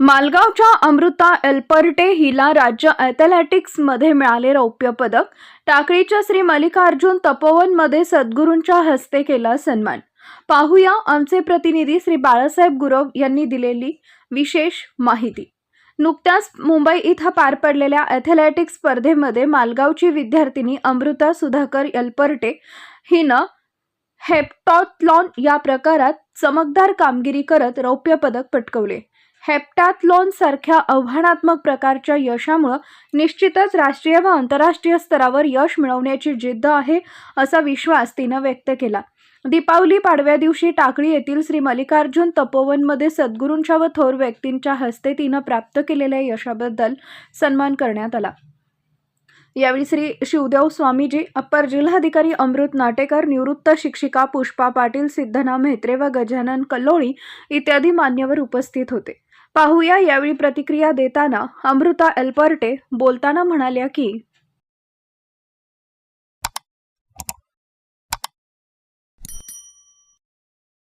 मालगावच्या अमृता एल्पर्टे हिला राज्य ॲथलेटिक्समध्ये मिळाले रौप्य पदक. टाकळीच्या श्री मल्लिकार्जुन तपोवनमध्ये सद्गुरूंच्या हस्ते केला सन्मान. पाहूया आमचे प्रतिनिधी श्री बाळासाहेब गुरव यांनी दिलेली विशेष माहिती. नुकत्याच मुंबई इथं पार पडलेल्या ॲथलेटिक्स स्पर्धेमध्ये मालगावची विद्यार्थिनी अमृता सुधाकर एल्पर्टे हिनं हेप्टॉथलॉन या प्रकारात चमकदार कामगिरी करत रौप्य पदक पटकवले. हेप्टॅथलॉन सारख्या आव्हानात्मक प्रकारच्या यशामुळं निश्चितच राष्ट्रीय व आंतरराष्ट्रीय स्तरावर यश मिळवण्याची जिद्द आहे असा विश्वास तिनं व्यक्त केला. दीपावली पाडव्या दिवशी टाकळी येथील श्री मल्लिकार्जुन तपोवनमध्ये सद्गुरूंच्या व थोर व्यक्तींच्या हस्ते तिनं प्राप्त केलेल्या यशाबद्दल सन्मान करण्यात आला. यावेळी श्री शिवदेव स्वामीजी अप्पर जिल्हाधिकारी अमृत नाटेकर निवृत्त शिक्षिका पुष्पा पाटील सिद्धना म्हेत्रे व गजानन कल्लोळी इत्यादी मान्यवर उपस्थित होते. पाहूया यावेळी प्रतिक्रिया देताना अमृता एलपर्टे बोलताना म्हणाल्या की